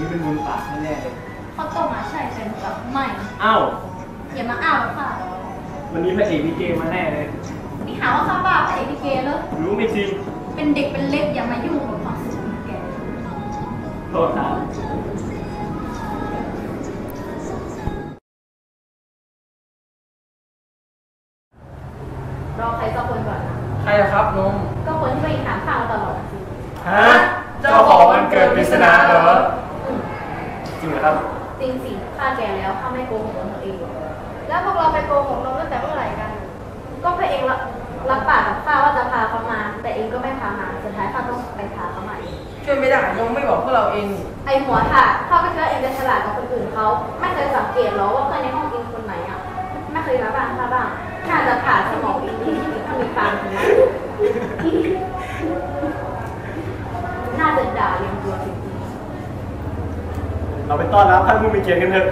ี้เป็นมูลปากแน่ๆเลยเขาตกมาใช่เป็แบบใหม่อ้าวอย่ามาอ้าวค่ะวันนี้พระเอกลิเกมาแน่เลยนี่หาว่าข้าบ้าพระเอกลิเกเลยรู้ไม่จริงเป็นเด็กเป็นเล็กอย่ามายุ่งกับความสุขของแกโทษครับรอใครสักคนก่อนนะใครครับนุ่มก็คนที่ไปถามข้าวตลอดสิฮะเจ้าของวันเกิดปริศนาเหรอ จริงเหรอครับ จริงสิข้าแกแล้วข้าไม่โกหกตัวเองหรอกแล้วพวกเราไปโกหกนมตั้งแต่เมื่อไหร่กัน ก็พระเองรับรับปากกับข้าว่าจะพาเขามา แต่เองก็ไม่พามา สุดท้ายข้าต้องไปพาเขามาเองช่วยไม่ได้นมไม่บอกพวกเราเองนี่ไอหัวค่ะข้าก็คิดว่าเองจะฉลาดกว่าคนอื่นเขาไม่เคยสังเกตหรอว่าเพื่อนในห้องเองคนไหนอะ ไม่เคยมาบ้างข้าบ้างน่าจะผ่าสมองเองที่ถ้ามีฟังถึงนะน่าจะด่าเรียงตัวจริง เราไปต้อนรับท่านผู้มีเกียรติกันเถอะๆ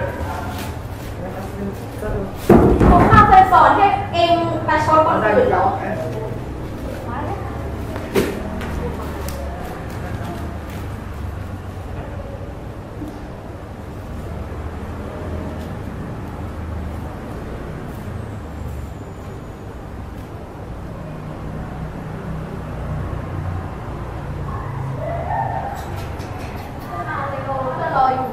พวกข้าเคยสอนให้เองประชดคนอื่นเหรอ เอาเลยโกเพื่อนรออยู่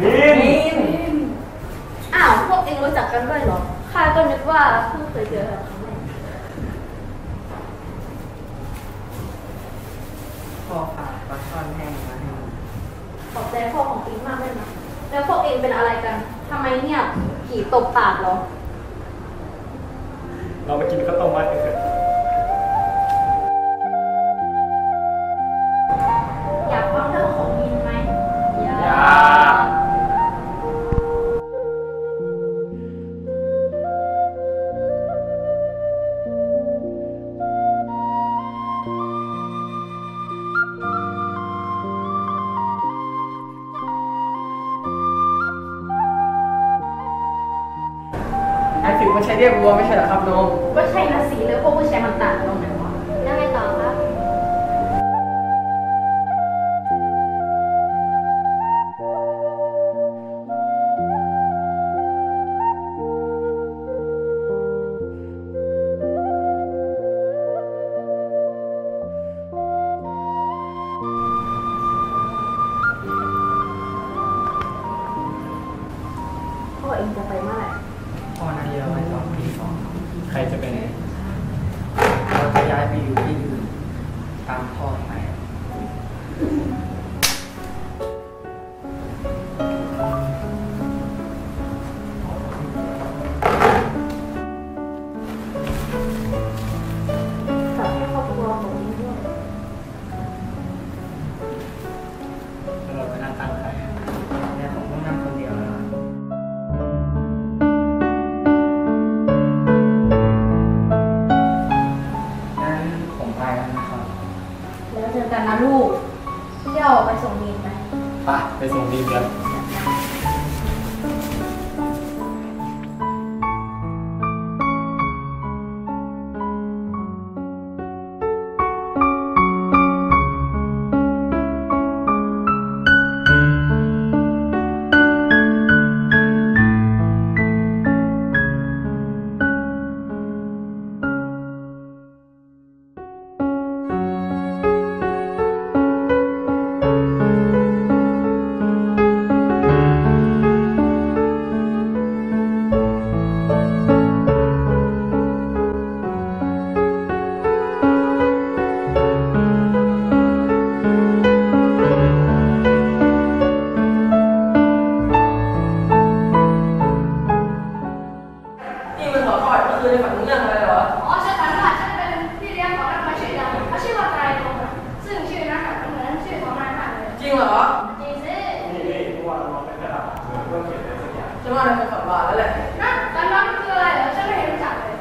มินอ้าวพวกเองรู้จักกันด้วยเหรอข้าก็นึกว่าเพิ่งเคยเจอกันครั้งแรกพ่อฝากปลาช่อนแห้งมาให้ขอบใจพ่อของเองมากเลยนะแล้วพวกเองเป็นอะไรกันทำไมเนี่ยผีตบปากเหรอ เรามากินข้าวต้มมัดกันเถอะ มันใช้เรียกวัวไม่ใช่เหรอครับนมก็ใช่นะสีเล้วพวกผู้ชายมันต่างกันตรงไหน ไปอยู่ที่อื่นตามพ่อ เหมือนเรื่องเขียนอะไรสักอย่างฉันว่าในเป็นฝันบาแล้วแหละ นั่นฝันว่ามันคืออะไรเหรอฉันไม่เห็นรู้จักเลย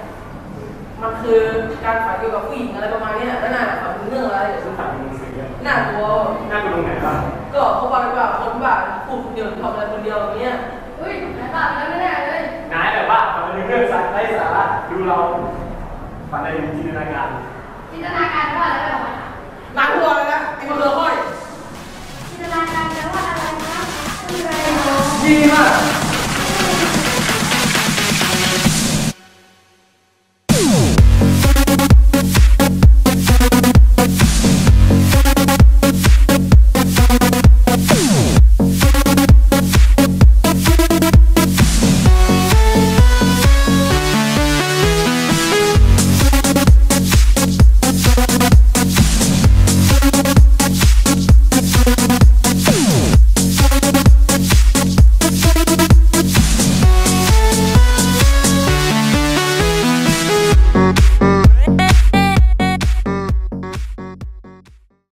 มันคือการฝันเกี่ยวกับผู้หญิงอะไรประมาณเนี้ยแล้วนายฝันถึงเรื่องอะไรซึ่งถ่ายเป็นหนังสืออะน่ากลัว น่าไปตรงไหนบ้างก็เขาบอกว่าคนบ้าพูดคนเดียวทำอะไรคนเดียวอย่างเงี้ยอุ้ยนายบ้าไปแล้วแน่ๆเลยนายแบบว่าฝันเป็นเรื่องสายไร้สาระดูเราฝันในจินตนาการจินตนาการว่าอะไรไม่ออกมาหนักหัวเลยนะไอ้มันเลอะห้อยจินตนาการแปลว่าอะไร ดีมาก